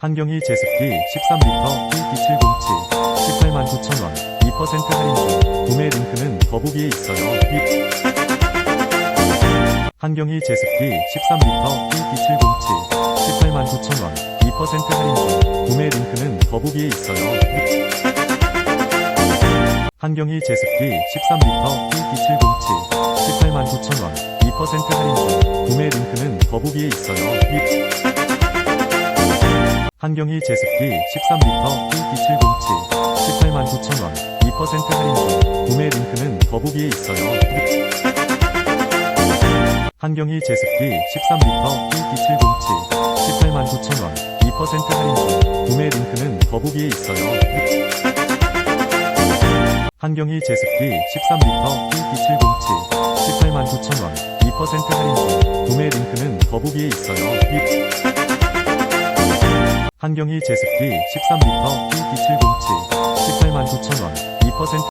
한경이 제습기 13리터 P707 18만 9천원 2% 할인 중 구매 링크는 더보기에 있어요. 힙. 한경이 제습기 13리터 P707 18만 9천원 2% 할인 중 구매 링크는 더보기에 있어요. 힙. 한경이 제습기 13리터 P707 18만 9천원 2% 할인 중 구매 링크는 더보기에 있어요. 힙. 한경이 제습기 13리터 P707 18만 9천원 2% 할인 중 구매 링크는 더보기에 있어요. 한경이 제습기 13리터 P707 18만 9천원 2% 할인 중 구매 링크는 더보기에 있어요. 한경이 제습기 13리터 P707 18만 9천원 2% 할인 중 구매 링크는 더보기에 있어요. 한경이 제습기 13리터 P707